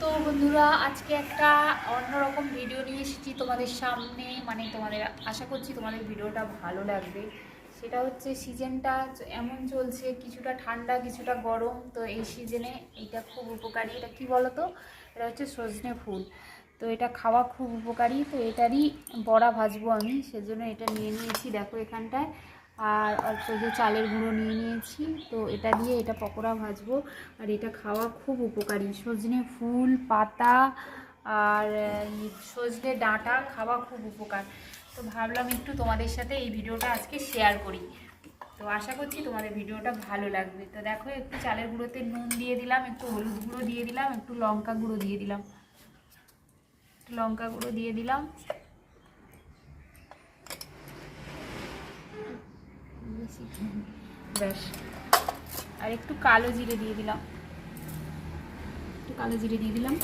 তো বন্ধুরা, আজকে একটা অন্যরকম ভিডিও নিয়ে এসেছি তোমাদের সামনে। মানে তোমাদের, আশা করছি তোমাদের ভিডিওটা ভালো লাগবে। সেটা হচ্ছে সিজনটা এমন চলছে, কিছুটা ঠান্ডা, কিছুটা গরম। তো এই সিজনে এটা খুব উপকারী। এটা কি বলো তো এটা হচ্ছে সজনে ফুল। তো এটা খাওয়া খুব উপকারী। তো এটারই বড়া ভাজবো আমি। সেজন্য এটা নিয়ে নিয়েছি। দেখো এখানটায়। আর অল্প যে চালের গুঁড়ো নিয়ে নিয়েছি। তো এটা দিয়ে এটা পকোড়া ভাজবো। আর এটা খাওয়া খুব উপকারী। সজনে ফুল, পাতা আর সজনে ডাঁটা খাওয়া খুব উপকার। তো ভাবলাম একটু তোমাদের সাথে এই ভিডিওটা আজকে শেয়ার করি। তো আশা করছি তোমাদের ভিডিওটা ভালো লাগবে। তো দেখো, একটু চালের গুঁড়োতে নুন দিয়ে দিলাম, একটু হলুদ গুঁড়ো দিয়ে দিলাম, একটু লঙ্কা গুঁড়ো দিয়ে দিলাম। লঙ্কা গুঁড়ো দিয়ে দিলাম বেশি ব্যাস। আর একটু কালো জিরে দিয়ে দিলাম। একটু কালো জিরে দিয়ে দিলাম।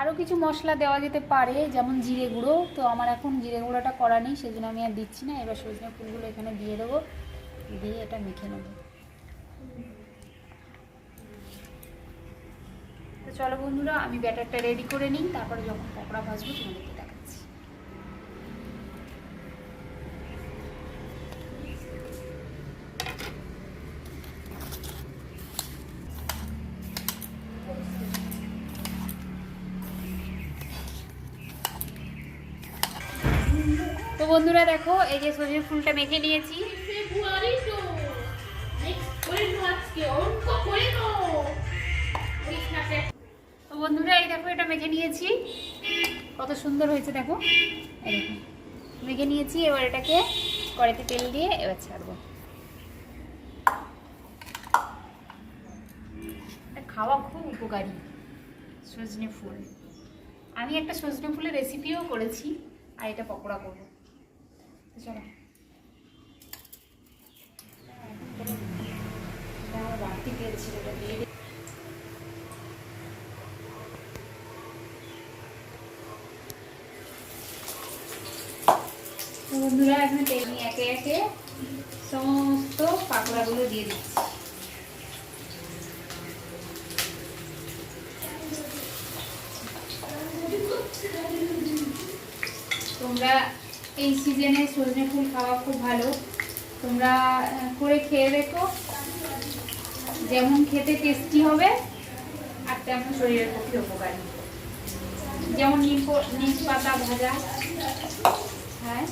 আরও কিছু মশলা দেওয়া যেতে পারে, যেমন জিরে গুঁড়ো। তো আমার এখন জিরে গুঁড়োটা করা নেই, সেজন্য আমি আর দিচ্ছি না। এবার সজনে ফুলগুলো এখানে দিয়ে দেবো। দিয়ে এটা মেখে নেব। তো চলো বন্ধুরা, আমি ব্যাটারটা রেডি করে নিই, তারপরে যখন পকোড়া ভাজবো তোমাদেরকে তো বন্ধুরা দেখো, এই যে সজনে ফুলটা মেখে নিয়েছি। তো বন্ধুরা, এই দেখো, এটা মেখে নিয়েছি। কত সুন্দর হয়েছে, দেখো। এই মেখে নিয়েছি, এবার এটাকে কড়াইতে তেল দিয়ে এবার ছাড়বো। খাওয়া খুব উপকারী, সজনে ফুল। আমি একটা সজনে ফুলের রেসিপিও করেছি, আর এটা পকোড়া করব। চলো। বন্ধুরা এখানে তেল নিয়ে একে একে সমস্ত পাকোড়াগুলো দিয়ে দিচ্ছি। তোমরা এই সিজনে সজনে ফুল খাওয়া খুব ভালো। তোমরা করে খেয়ে দেখো। যেমন খেতে টেস্টি হবে, আর তেমন শরীরের পক্ষে উপকারী। যেমন নিম নিম পাতা ভাজা। হ্যাঁ।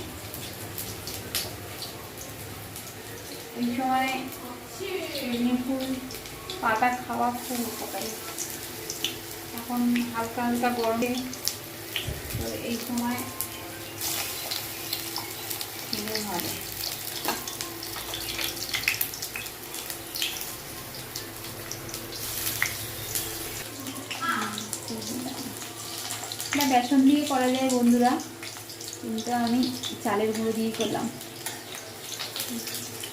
এই সময় সজনে ফুল, পাতা খাওয়া খুব উপকারী। এখন হালকা হালকা গরমে, তো এই সময় খেলে ভালো এটা বেসন দিয়ে করা যায় বন্ধুরা, কিন্তু আমি চালের গুঁড়ো দিয়ে করলাম।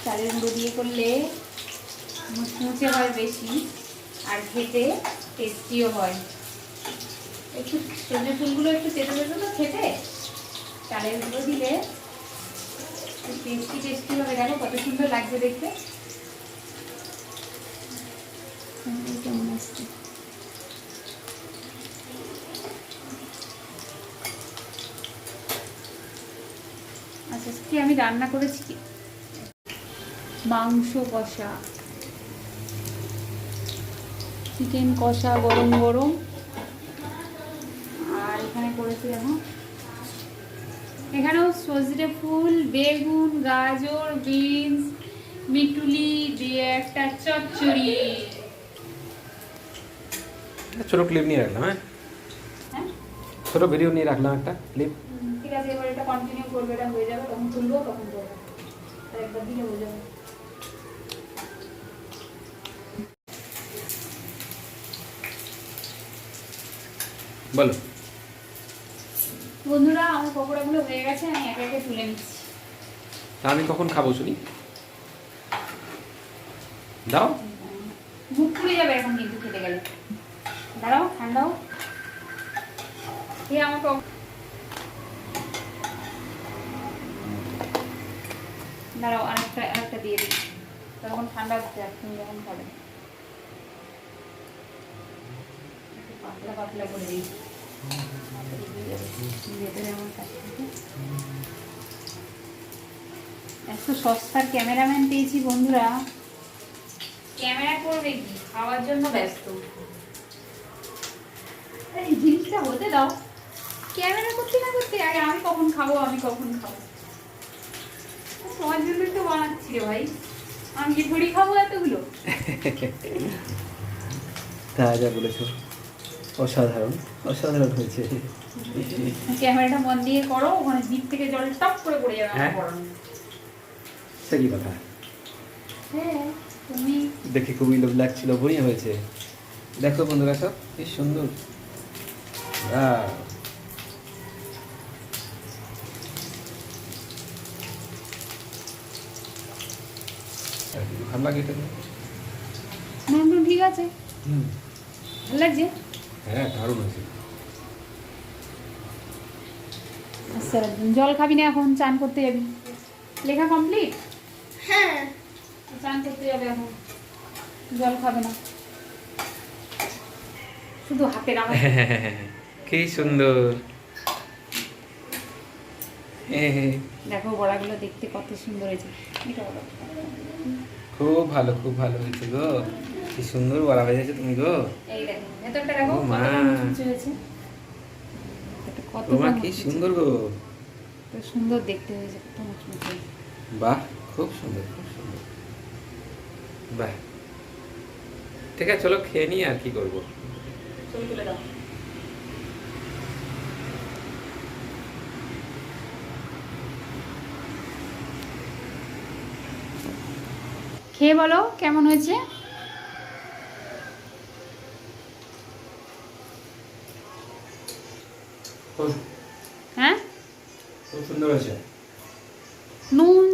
চালের গুঁড়ো দিয়ে করলে মুচমুচে হয় বেশি, আর খেতে টেস্টিও হয়। একটু সজনে ফুলগুলো একটু তেতো তেতো তো খেতে, চালের গুঁড়ো দিলে টেস্টি টেস্টি হবে দেখো কত সুন্দর লাগছে দেখতে। কেমন আসছে আচ্ছা কি আমি রান্না করেছি কি? মাংস কষা। চিকেন কষা গরম গরম। আর এখানে করেছি দেখো এখানেও সজনে ফুল বেগুন গাজর বিনস মিটুলি দিয়ে একটা চচ্চড়ি। ছোটো ক্লিপ নিয়ে রাখলাম হ্যাঁ? হ্যাঁ? ছোটো ভিডিও নিয়ে রাখলাম একটা ক্লিপ ঠিক আছে এবার এটা কন্টিনিউ করবে এটা হয়ে যাবে তখন তুলবো তখন করব। একবার দিলে হয়ে যাবে। বলো। বন্ধুরা আমার পকোড়াগুলো হয়ে গেছে আমি একে একে তুলে নিচ্ছি। আমি কখন খাব শুনি? দাও। মুখ পুড়ে যাবে এখন কিন্তু খেতে গেলে। দাঁড়াও ঠান্ডাও। আমার দাঁড়াও আরেকটা আরেকটা দিয়ে দিই। তখন ঠান্ডা হচ্ছে তুমি যখন খাবে। পাতলা পাতলা করে দিই। এত সস্তার ক্যামেরাম্যান পেয়েছি বন্ধুরা। ক্যামেরা করবে কি? খাওয়ার জন্য ব্যস্ত। এই জিনিসটা হতে দাও। ক্যামেরা করতে না করতে? আগে আমি কখন খাব আমি কখন খাব? তোমার জন্যই তো বানাচ্ছি রে ভাই। আমি কি ঘুড়ি খাব এতগুলো। তা যা বলেছ। অসাধারণ অসাধারণ হয়েছে। ক্যামেরাটা মন দিয়ে করো ওখানে দিক থেকে জল টপ করে পড়ে যাবে আমার হ্যাঁ। পড়ানো সে কি কথা? হ্যাঁ তুমি দেখে খুবই লোভ লাগছিল বড়িয়া হয়েছে। দেখো বন্ধুরা সব কি সুন্দর! ভালো লাগে এটা ঠিক আছে। ভালো লাগছে? হ্যাঁ দারুণ আছে আচ্ছা জল খাবি না এখন? চান করতে যাবি? লেখা কমপ্লিট হ্যাঁ। চান করতে যাবে এখন। জল খাবে না। শুধু হাতে রাখা কি সুন্দর। হ্যাঁ হ্যাঁ। দেখো বড়াগুলো দেখতে কত সুন্দর হয়েছে। খুব ভালো খুব ভালো হয়েছে গো। কি সুন্দর বলা হয়েছে তুমি গো। এই দেখো ভেতরটা দেখো মা। কতটা হয়েছে। কত কি সুন্দর গো। সুন্দর দেখতে হয়েছে কত মুচমুচে বাহ খুব সুন্দর খুব সুন্দর। বাহ। ঠিক আছে চলো খেয়ে নিই আর কি করব। ছবি তুলে দাও। খেয়ে বলো কেমন হয়েছে? হ্যাঁ? খুব সুন্দর হয়েছে। নুন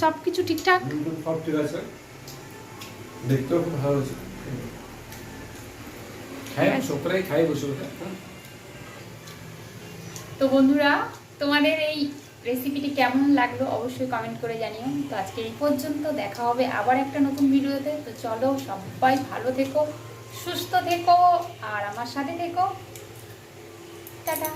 সব কিছু ঠিকঠাক? সব ঠিক আছে। দেখতেও খুব ভালো হয়েছে। খাই আমি খাই বসে বসে তো বন্ধুরা তোমাদের এই রেসিপিটি কেমন লাগল অবশ্যই কমেন্ট করে জানিও। তো আজকে এই পর্যন্ত দেখা হবে আবার একটা নতুন ভিডিওতে। তো চলো সবাই ভালো থেকো সুস্থ থেকো আর আমার সাথে থেকো। 大家